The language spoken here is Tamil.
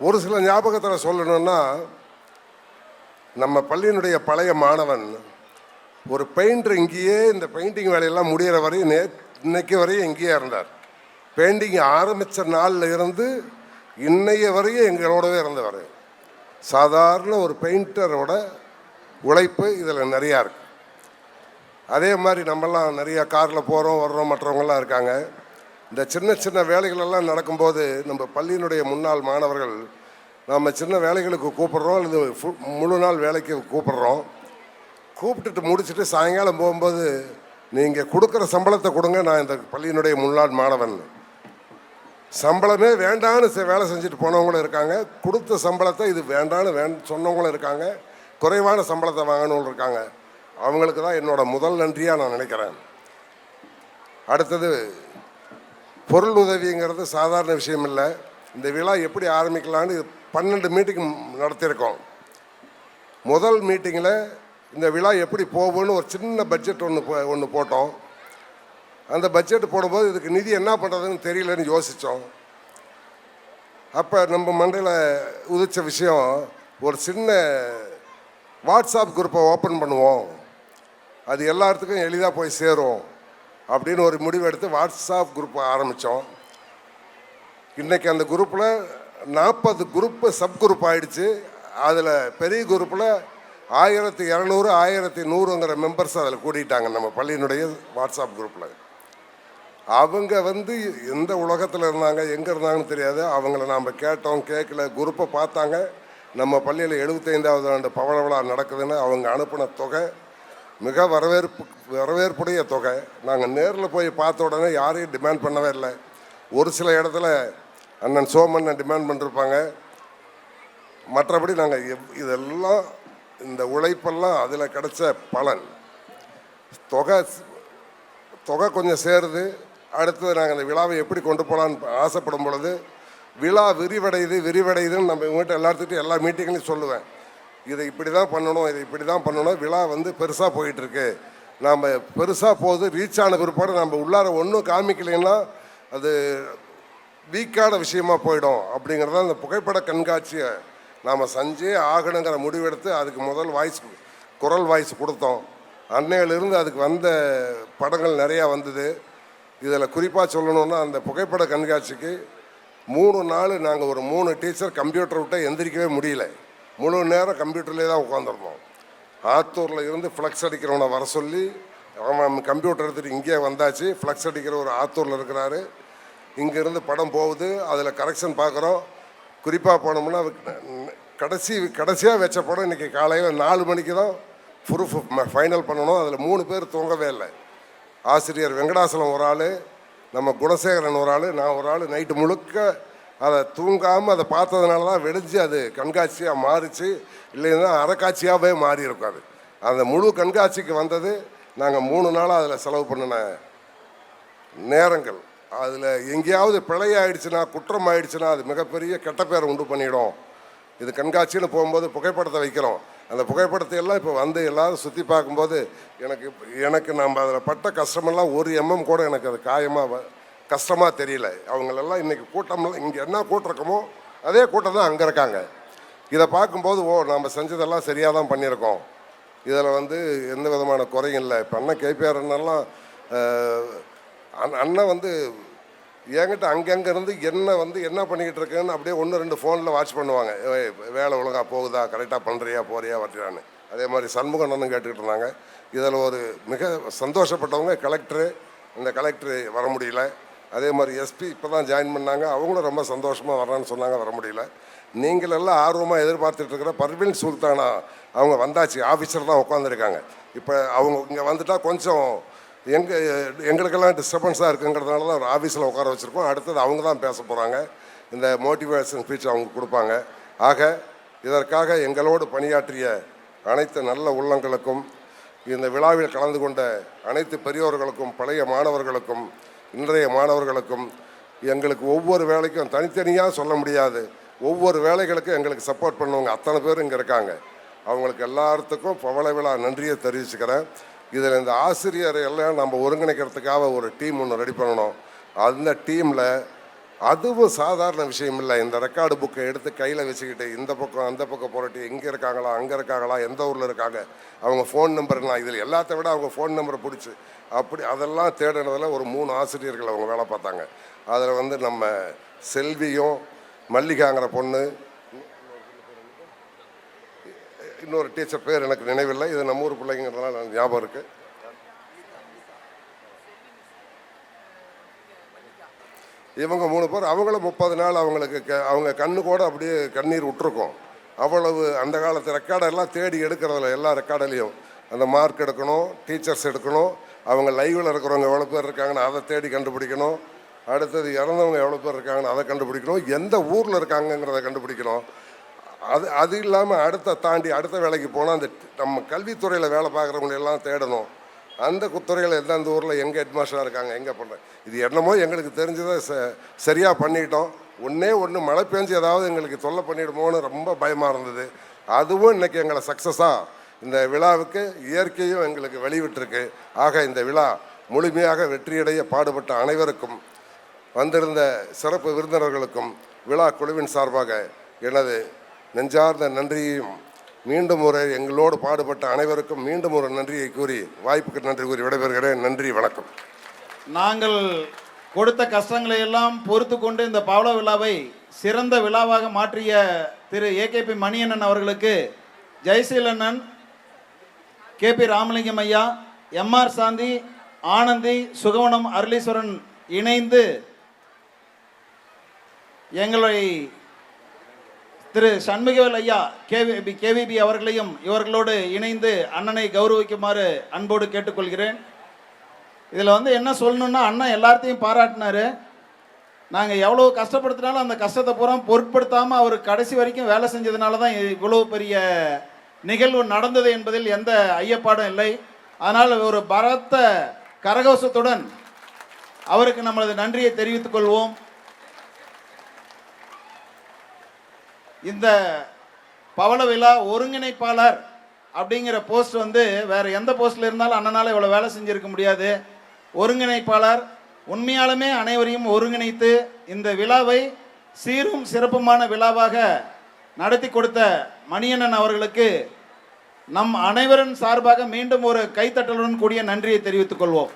ஒரு சில ஞாபகத்தில் சொல்லணும்னா நம்ம பள்ளியினுடைய பழைய மாணவன் ஒரு பெயிண்டர் இங்கேயே இந்த பெயிண்டிங் வேலையெல்லாம் முடிகிற வரையும் நே இன்னைக்கு வரையும் இங்கேயே இருந்தார். பெயிண்டிங் ஆரம்பித்த நாளில் இருந்து இன்னைய வரையும் எங்களோடவே இருந்தவர். சாதாரண ஒரு பெயிண்டரோட உழைப்பு இதில் நிறையா இருக்கு. அதே மாதிரி நம்மலாம் நிறையா காரில் போகிறோம் வர்றோம் மற்றவங்களாம் இருக்காங்க. இந்த சின்ன சின்ன வேலைகளெல்லாம் நடக்கும்போது நம்ம பள்ளியினுடைய முன்னாள் மாணவர்கள் நம்ம சின்ன வேலைகளுக்கு கூப்பிட்றோம் அல்லது ஃபு- முழு நாள் வேலைக்கு கூப்பிட்றோம். கூப்பிட்டுட்டு முடிச்சுட்டு சாயங்காலம் போகும்போது நீங்கள் கொடுக்குற சம்பளத்தை கொடுங்க நான் இந்த பள்ளியினுடைய முன்னாள் மாணவன். சம்பளமே வேண்டான்னு செ- வேலை செஞ்சுட்டு போனவங்களும் இருக்காங்க. கொடுத்த சம்பளத்தை இது வேண்டான்னு வேண் சொன்னவங்களும் இருக்காங்க. குறைவான சம்பளத்தை வாங்கணும்னு இருக்காங்க. அவங்களுக்கு தான் என்னோட முதல் நன்றியாக நான் நினைக்கிறேன். அடுத்தது பொருள் உதவிங்கிறது சாதாரண விஷயம் இல்லை இந்த விழா எப்படி ஆரம்பிக்கலான்னு பன்னெண்டு மீட்டிங் நடத்தியிருக்கோம். முதல் மீட்டிங்கில் இந்த விழா எப்படி போகும்னு ஒரு சின்ன பட்ஜெட் ஒன்று ஒன்று போட்டோம். அந்த பட்ஜெட் போடும்போது இதுக்கு நிதி என்ன பண்ணுறதுன்னு தெரியலன்னு யோசித்தோம் அப்போ நம்ம மண்டையில் உதிச்ச விஷயம் ஒரு சின்ன வாட்ஸ்அப் குரூப்பை ஓப்பன் பண்ணுவோம். அது எல்லாத்துக்கும் எளிதாக போய் சேரும். அப்படின்னு ஒரு முடிவெடுத்து வாட்ஸ்அப் குரூப் ஆரம்பித்தோம். இன்றைக்கி அந்த குரூப்பில் நாற்பது குரூப்பு சப் குரூப் ஆகிடுச்சு அதில் பெரிய குரூப்பில் ஆயிரத்தி இரநூறு ஆயிரத்தி நூறுங்கிற மெம்பர்ஸ் அதில் கூட்டிட்டாங்க நம்ம பள்ளியினுடைய வாட்ஸ்அப் குரூப்பில் அவங்க வந்து எந்த உலகத்தில் இருந்தாங்க எங்கே இருந்தாங்கன்னு தெரியாது. அவங்கள நாம் கேட்டோம் கேட்கல குரூப்பை பார்த்தாங்க. நம்ம பள்ளியில் எழுபத்தைந்தாவது ஆண்டு பவள நடக்குதுன்னு அவங்க அனுப்பின தொகை மிக வரவேற்பு வரவேற்புடைய தொகை. நாங்கள் நேரில் போய் பார்த்த உடனே யாரையும் டிமாண்ட் பண்ணவே இல்லை. ஒரு சில இடத்துல அண்ணன் சோமண்ணன் டிமாண்ட் பண்ணிருப்பாங்க. மற்றபடி நாங்கள் எவ் இதெல்லாம் இந்த உழைப்பெல்லாம் அதில் கிடைச்ச பலன். தொகை தொகை கொஞ்சம் சேருது. அடுத்தது நாங்கள் இந்த விழாவை எப்படி கொண்டு போகலான்னு ஆசைப்படும் பொழுது விழா விரிவடையுது விரிவடையுதுன்னு நம்ம இவங்ககிட்ட எல்லாத்துக்கிட்டையும் எல்லா மீட்டிங்லையும் சொல்லுவேன். இதை இப்படி தான் பண்ணணும் இதை இப்படி தான் பண்ணணும். விழா வந்து பெருசாக போயிட்டுருக்கு. நாம் பெருசாக போகுது ரீச் ஆன பிற்பாடு நம்ம உள்ளார ஒன்றும் காமிக்கலைன்னா அது வீக்கான விஷயமா போயிடும். அப்படிங்கிறத அந்த புகைப்பட கண்காட்சியை நாம் செஞ்சே ஆகணுங்கிற முடிவெடுத்து அதுக்கு முதல் வாய்ஸ் குரல் வாய்ஸ் கொடுத்தோம். அன்னையிலிருந்து அதுக்கு வந்த படங்கள் நிறையா வந்தது. இதில் குறிப்பாக சொல்லணுன்னா அந்த புகைப்பட கண்காட்சிக்கு மூணு நாள் நாங்கள் ஒரு மூணு டீச்சர் கம்ப்யூட்டர் விட்ட எந்திரிக்கவே முடியல. முழு நேரம் கம்ப்யூட்டர்லேயே தான் உட்காந்துருந்தோம் ஆத்தூரில் இருந்து ஃப்ளக்ஸ் அடிக்கிறவனை வர சொல்லி அவன் கம்ப்யூட்டர் எடுத்துகிட்டு இங்கே வந்தாச்சு. ஃப்ளக்ஸ் அடிக்கிற ஒரு ஆத்தூரில் இருக்கிறாரு. இங்கேருந்து படம் போகுது. அதில் கரெக்ஷன் பார்க்குறோம். குறிப்பாக போனோம்னா கடைசி கடைசியாக வச்ச படம் இன்றைக்கி காலையில் நாலு மணிக்கு தான் ப்ரூஃப் ஃபைனல் பண்ணணும். அதில் மூணு பேர் தூங்கவே இல்லை. ஆசிரியர் வெங்கடாசலம் ஒரு ஆள் நம்ம குணசேகரன் ஒரு ஆள் நான் ஒரு ஆள். நைட்டு முழுக்க அதை தூங்காமல் அதை பார்த்ததுனால தான் வெடிஞ்சு அது கண்காட்சியாக மாறிச்சு. இல்லைன்னா அறக்காட்சியாகவே மாறி இருக்கும் அது. அந்த முழு கண்காட்சிக்கு வந்தது நாங்கள் மூணு நாளாக அதில் செலவு பண்ணின நேரங்கள். அதில் எங்கேயாவது பிழை ஆயிடுச்சுன்னா குற்றம் ஆயிடுச்சுன்னா அது மிகப்பெரிய கெட்ட பேரை உண்டு பண்ணிடும். இது கண்காட்சின்னு போகும்போது புகைப்படத்தை வைக்கிறோம். அந்த புகைப்படத்தை எல்லாம் இப்போ வந்து எல்லாரும் சுற்றி பார்க்கும்போது எனக்கு எனக்கு நம்ம அதில் பட்ட கஷ்டமெல்லாம் ஒரு எம்எம் கூட எனக்கு அது காயமாக கஷ்டமாக தெரியல. அவங்களெல்லாம் இன்றைக்கி கூட்டம்லாம் இங்கே என்ன கூட்டம் இருக்கமோ அதே கூட்டம் தான் அங்கே இருக்காங்க. இதை பார்க்கும்போது ஓ நம்ம செஞ்சதெல்லாம் சரியாக தான் பண்ணியிருக்கோம். இதில் வந்து எந்த விதமான குறையும் இல்லை. இப்போ அண்ணன் கேபிஆர் அண்ணெல்லாம் அண்ணன் வந்து என்கிட்ட அங்கங்கே இருந்து என்ன வந்து என்ன பண்ணிக்கிட்டு இருக்கேன்னு அப்படியே ஒன்று ரெண்டு ஃபோனில் வாட்ச் பண்ணுவாங்க. வேலை ஒழுங்காக போகுதா? கரெக்டாக பண்ணுறியா போறியா? வர்றியான்னு அதே மாதிரி சண்முகம் அண்ணனும் கேட்டுக்கிட்டு இருந்தாங்க. இதில் ஒரு மிக சந்தோஷப்பட்டவங்க கலெக்டரு இந்த கலெக்டர் வர முடியல. அதே மாதிரி எஸ்பி இப்போ தான் ஜாயின் பண்ணாங்க. அவங்களும் ரொம்ப சந்தோஷமாக வரேன்னு சொன்னாங்க வர முடியல. நீங்கள் எல்லாம் ஆர்வமாக எதிர்பார்த்துட்ருக்கிற பர்வீன் சுல்தானா அவங்க வந்தாச்சு. ஆஃபீஸர் தான் உட்காந்துருக்காங்க இப்போ அவங்க இங்கே வந்துட்டால் கொஞ்சம் எங்கள் எங்களுக்கெல்லாம் டிஸ்டர்பன்ஸாக இருக்குங்கிறதுனால தான் ஒரு ஆஃபீஸில் உட்கார வச்சுருக்கோம். அடுத்தது அவங்க தான் பேச போகிறாங்க இந்த மோட்டிவேஷன் ஸ்பீச் அவங்க கொடுப்பாங்க. ஆக இதற்காக எங்களோடு பணியாற்றிய அனைத்து நல்ல உள்ளங்களுக்கும் இந்த விழாவில் கலந்து கொண்ட அனைத்து பெரியோர்களுக்கும் பழைய மாணவர்களுக்கும் இன்றைய மாணவர்களுக்கும் எங்களுக்கு ஒவ்வொரு வேலைக்கும் தனித்தனியாக சொல்ல முடியாது. ஒவ்வொரு வேலைகளுக்கும் எங்களுக்கு சப்போர்ட் பண்ணுவங்க. அத்தனை பேர் இங்கே இருக்காங்க. அவங்களுக்கு எல்லாத்துக்கும் பவள விழா நன்றியை தெரிவிச்சுக்கிறேன். இதில் இந்த ஆசிரியரை எல்லாம் நம்ம ஒருங்கிணைக்கிறதுக்காக ஒரு டீம் ஒன்று ரெடி பண்ணணும். அந்த டீமில் அதுவும் சாதாரண விஷயம் இல்லை. இந்த ரெக்கார்டு புக்கை எடுத்து கையில் வச்சுக்கிட்டு இந்த பக்கம் அந்த பக்கம் புரட்டி இங்கே இருக்காங்களா அங்கே இருக்காங்களா எந்த ஊரில் இருக்காங்க அவங்க ஃபோன் நம்பர்லாம் இதில் எல்லாத்த விட அவங்க ஃபோன் நம்பரை பிடிச்சி அப்படி அதெல்லாம் தேடினதில் ஒரு மூணு ஆசிரியர்கள் அவங்க வேலை பார்த்தாங்க. அதில் வந்து நம்ம செல்வியும் மல்லிகாங்கிற பொண்ணு இன்னொரு டீச்சர் பேர் எனக்கு நினைவில்லை. இது நம்ம ஊர் பிள்ளைங்கிறதுனால ஞாபகம் இருக்குது இவங்க மூணு பேர் அவங்களும் முப்பது நாள் அவங்களுக்கு க- அவங்க கண்ணு கூட அப்படியே கண்ணீர் விட்டுருக்கோம். அவ்வளவு அந்த காலத்து ரெக்கார்டெல்லாம் தேடி எடுக்கிறதில்ல எல்லா ரெக்கார்டிலையும் அந்த மார்க் எடுக்கணும் டீச்சர்ஸ் எடுக்கணும் அவங்க லைவில் இருக்கிறவங்க எவ்வளோ பேர் இருக்காங்கன்னு அதை தேடி கண்டுபிடிக்கணும். அடுத்தது இறந்தவங்க எவ்வளோ பேர் இருக்காங்கன்னு அதை கண்டுபிடிக்கணும். எந்த ஊரில் இருக்காங்கங்கிறத கண்டுபிடிக்கணும். அது அது இல்லாமல் அடுத்த தாண்டி அடுத்த வேலைக்கு போனால் அந்த நம்ம கல்வித்துறையில் வேலை பார்க்குறவங்களெல்லாம் தேடணும். அந்த குத்துறையில் எந்தெந்த ஊரில் எங்கே ஹெட்மாஸ்டராக இருக்காங்க எங்கே பண்ணுறேன் இது என்னமோ எங்களுக்கு தெரிஞ்சதை ச சரியாக பண்ணிட்டோம். ஒன்றே ஒன்று மழை பெஞ்சு ஏதாவது எங்களுக்கு தொல்லை பண்ணிடுமோன்னு ரொம்ப பயமாக இருந்தது. அதுவும் இன்றைக்கி எங்களை சக்ஸஸாக இந்த விழாவுக்கு இயற்கையும் எங்களுக்கு வெளிவிட்டிருக்கு. ஆக இந்த விழா முழுமையாக வெற்றியடைய பாடுபட்ட அனைவருக்கும் வந்திருந்த சிறப்பு விருந்தினர்களுக்கும் விழா குழுவின் சார்பாக எனது நெஞ்சார்ந்த நன்றியையும் மீண்டும் ஒரு எங்களோடு பாடுபட்ட அனைவருக்கும் மீண்டும் ஒரு நன்றியை கூறி வாய்ப்புக்கு நன்றி கூறி விடைபெறுகிறேன். நன்றி வணக்கம். நாங்கள் கொடுத்த கஷ்டங்களை எல்லாம் பொறுத்து கொண்டு இந்த பவள விழாவை சிறந்த விழாவாக மாற்றிய திரு ஏகேபி மணியண்ணன் அவர்களுக்கு ஜெயசீலண்ணன் கேபி ராமலிங்கம் ஐயா எம்ஆர் சாந்தி ஆனந்தி சுகவனம் அருளீஸ்வரன் இணைந்து எங்களை திரு சண்முகவேல் ஐயா கேவிபி கேவிபி அவர்களையும் இவர்களோடு இணைந்து அண்ணனை கௌரவிக்குமாறு அன்போடு கேட்டுக்கொள்கிறேன். இதில் வந்து என்ன சொல்லணும்னா அண்ணன் எல்லாத்தையும் பாராட்டினாரு. நாங்கள் எவ்வளோ கஷ்டப்படுத்தினாலும் அந்த கஷ்டத்தை பூரா பொருட்படுத்தாமல் அவர் கடைசி வரைக்கும் வேலை செஞ்சதுனால தான் இவ்வளோ பெரிய நிகழ்வு நடந்தது என்பதில் எந்த ஐயப்பாடும் இல்லை. அதனால் ஒரு பரத்த கரகோஷத்துடன் அவருக்கு நம்மளது நன்றியை தெரிவித்துக் கொள்வோம். இந்த பவள விழா ஒருங்கிணைப்பாளர் அப்படிங்கிற போஸ்ட் வந்து வேறு எந்த போஸ்ட்டில் இருந்தாலும் அண்ணனால் இவ்வளோ வேலை செஞ்சுருக்க முடியாது. ஒருங்கிணைப்பாளர் உண்மையாலுமே அனைவரையும் ஒருங்கிணைத்து இந்த விழாவை சீரும் சிறப்புமான விழாவாக நடத்தி கொடுத்த மணியண்ணன் அவர்களுக்கு நம் அனைவரின் சார்பாக மீண்டும் ஒரு கைத்தட்டலுடன் கூடிய நன்றியை தெரிவித்துக் கொள்வோம்.